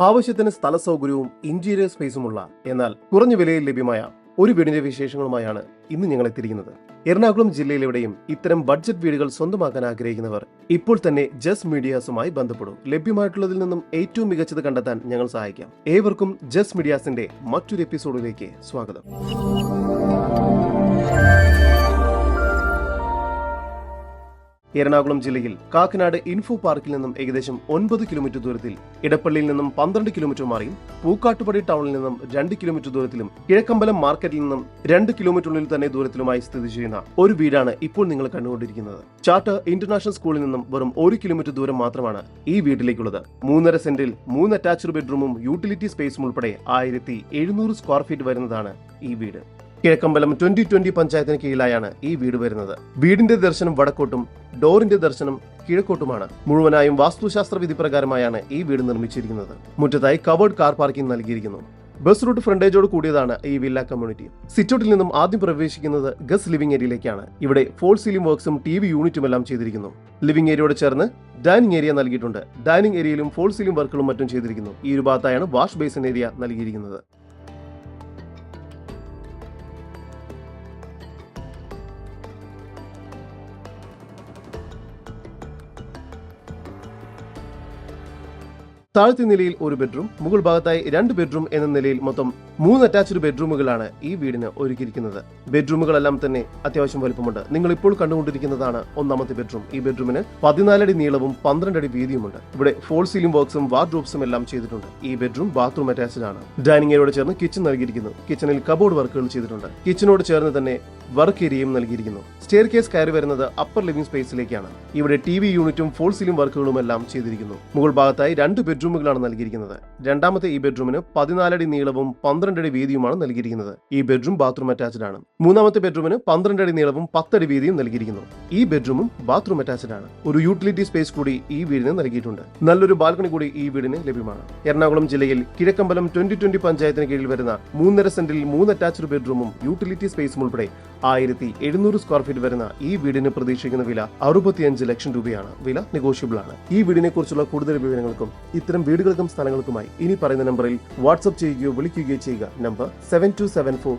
ആവശ്യത്തിന് സ്ഥല സൗകര്യവും ഇന്റീരിയർ സ്പേസുമുള്ള എന്നാൽ കുറഞ്ഞ വിലയിൽ ലഭ്യമായ ഒരു വീടിന്റെ വിശേഷങ്ങളുമായാണ് ഇന്ന് ഞങ്ങൾ എത്തിയിരിക്കുന്നത്. എറണാകുളം ജില്ലയിലെവിടെയും ഇത്തരം ബഡ്ജറ്റ് വീടുകൾ സ്വന്തമാക്കാൻ ആഗ്രഹിക്കുന്നവർ ഇപ്പോൾ തന്നെ ജസ് മീഡിയാസുമായി ബന്ധപ്പെടും. ലഭ്യമായിട്ടുള്ളതിൽ നിന്നും ഏറ്റവും മികച്ചത് കണ്ടെത്താൻ ഞങ്ങൾ സഹായിക്കാം. ഏവർക്കും ജസ് മീഡിയാസിന്റെ മറ്റൊരു എപ്പിസോഡിലേക്ക് സ്വാഗതം. എറണാകുളം ജില്ലയിൽ കാക്കനാട് ഇൻഫോ പാർക്കിൽ നിന്നും ഏകദേശം ഒൻപത് കിലോമീറ്റർ ദൂരത്തിൽ ഇടപ്പള്ളിയിൽ നിന്നും പന്ത്രണ്ട് കിലോമീറ്റർ മാറിയും പൂക്കാട്ടുപടി ടൗണിൽ നിന്നും രണ്ട് കിലോമീറ്റർ ദൂരത്തിലും കിഴക്കമ്പലം മാർക്കറ്റിൽ നിന്നും രണ്ട് കിലോമീറ്ററിനുള്ളിൽ തന്നെ ദൂരത്തിലുമായി സ്ഥിതി ചെയ്യുന്ന ഒരു വീടാണ് ഇപ്പോൾ നിങ്ങൾ കണ്ടുകൊണ്ടിരിക്കുന്നത്. ചാർട്ടർ ഇന്റർനാഷണൽ സ്കൂളിൽ നിന്നും വെറും ഒരു കിലോമീറ്റർ ദൂരം മാത്രമാണ് ഈ വീട്ടിലേക്കുള്ളത്. മൂന്നര സെന്റിൽ മൂന്ന് അറ്റാച്ച്ഡ് ബെഡ്റൂമും യൂട്ടിലിറ്റി സ്പേസും ഉൾപ്പെടെ ആയിരത്തി സ്ക്വയർ ഫീറ്റ് വരുന്നതാണ് ഈ വീട്. കിഴക്കമ്പലം ട്വന്റി ട്വന്റി പഞ്ചായത്തിന് കീഴിലായാണ് ഈ വീട് വരുന്നത്. വീടിന്റെ ദർശനം വടക്കോട്ടും ഡോറിന്റെ ദർശനം കിഴക്കോട്ടുമാണ്. മുഴുവനായും വാസ്തുശാസ്ത്ര വിധി പ്രകാരമായാണ് ഈ വീട് നിർമ്മിച്ചിരിക്കുന്നത്. മുറ്റത്തായി കവേർഡ് കാർ പാർക്കിംഗ് നൽകിയിരിക്കുന്നു. ബസ് റൂട്ട് ഫ്രണ്ടേജോട് കൂടിയതാണ് ഈ വില്ല കമ്മ്യൂണിറ്റി സിറ്റൗട്ടിൽ നിന്നും ആദ്യം പ്രവേശിക്കുന്നത് ഗസ് ലിവിംഗ് ഏരിയയിലേക്കാണ് ഇവിടെ ഫോൾ സീലിംഗ് വർക്ക്സും ടി വി യൂണിറ്റും എല്ലാം ചെയ്തിരിക്കുന്നു. ലിവിംഗ് ഏരിയയോട് ചേർന്ന് ഡൈനിങ് ഏരിയ നൽകിയിട്ടുണ്ട്. ഡൈനിങ് ഏരിയയിലും ഫോൾ സീലിംഗ് വർക്കുകളും മറ്റും ചെയ്തിരിക്കുന്നു. ഈ ഒരു ഭാഗത്തായാണ് വാഷ് ബേസിൻ ഏരിയ നൽകിയിരിക്കുന്നത്. താഴത്തെ നിലയിൽ ഒരു ബെഡ്റൂം മുകൾ ഭാഗത്തായി രണ്ട് ബെഡ്റൂം എന്ന നിലയിൽ മൊത്തം മൂന്ന് അറ്റാച്ച്ഡ് ബെഡ്റൂമുകളാണ് ഈ വീടിന് ഒരുക്കിയിരിക്കുന്നത്. ബെഡ്റൂമുകളെല്ലാം തന്നെ അത്യാവശ്യം വലുപ്പമുണ്ട്. നിങ്ങൾ ഇപ്പോൾ കണ്ടുകൊണ്ടിരിക്കുന്നതാണ് ഒന്നാമത്തെ ബെഡ്റൂം. ഈ ബെഡ്റൂമിന് പതിനാലടി നീളവും പന്ത്രണ്ട് അടി വീതിയുമുണ്ട്. ഇവിടെ ഫോൾ സീലിംഗ് ബോക്സും വാർഡ്രോബ്സും എല്ലാം ചെയ്തിട്ടുണ്ട്. ഈ ബെഡ്റൂം ബാത്റൂം അറ്റാച്ച്ഡ് ആണ്. ഡൈനിങ് ഏരിയയോട് ചേർന്ന് കിച്ചൺ നൽകിയിരിക്കുന്നു. കിച്ചണിൽ കബോർഡ് വർക്കുകൾ ചെയ്തിട്ടുണ്ട്. കിച്ചനോട് ചേർന്ന് തന്നെ വർക്ക് ഏരിയയും നൽകിയിരിക്കുന്നു. സ്റ്റെയർ കേസ് കയറി വരുന്നത് അപ്പർ ലിവിംഗ് സ്പേസിലേക്കാണ് ഇവിടെ ടി വി യൂണിറ്റും ഫോൾ സീലിംഗ് വർക്കുകളും എല്ലാം ചെയ്തിരിക്കുന്നു. മുകൾ ഭാഗത്തായി രണ്ട് ബെഡ്റൂമുകളാണ് നൽകിയിരിക്കുന്നത്. രണ്ടാമത്തെ ഈ ബെഡ്റൂമിന് പതിനാലടി നീളവും പന്ത്രണ്ടടി വീതിയുമാണ് നൽകിയിരിക്കുന്നത്. ഈ ബെഡ്റൂം ബാത്റൂം അറ്റാച്ച്ഡ് ആണ്. മൂന്നാമത്തെ ബെഡ്റൂമിന് പന്ത്രണ്ട് അടി നീളവും പത്തടി വീതിയും നൽകിയിരിക്കുന്നു. ഈ ബെഡ്റൂമും ബാത്റൂം അറ്റാച്ച്ഡ് ആണ്. ഒരു യൂട്ടിലിറ്റി സ്പേസ് കൂടി ഈ വീടിന് നൽകിയിട്ടുണ്ട്. നല്ലൊരു ബാൽക്കണി കൂടി ഈ വീടിന് ലഭ്യമാണ്. എറണാകുളം ജില്ലയിൽ കിഴക്കമ്പലം ട്വന്റി ട്വന്റി പഞ്ചായത്തിന് കീഴിൽ വരുന്ന മൂന്നര സെന്റിൽ മൂന്ന് അറ്റാച്ച്ഡ് ബെഡ്റൂമും യൂട്ടിലിറ്റി സ്പേസും ഉൾപ്പെടെ ആയിരത്തി എഴുന്നൂറ് സ്ക്വയർ ഫീറ്റ് വരുന്ന ഈ വീടിന് പ്രതീക്ഷിക്കുന്ന വില അറുപത്തിയഞ്ച് ലക്ഷം രൂപയാണ്. വില നെഗോഷ്യബിൾ ആണ്. ഈ വീടിനെ കുറിച്ചുള്ള കൂടുതൽ വിവരങ്ങൾക്കും ഇത്തരം വീടുകൾക്കും സ്ഥലങ്ങൾക്കുമായി ഇനി പറയുന്ന നമ്പറിൽ വാട്സ്ആപ്പ് ചെയ്യുകയോ വിളിക്കുകയോ ചെയ്യുക. Number seven two seven four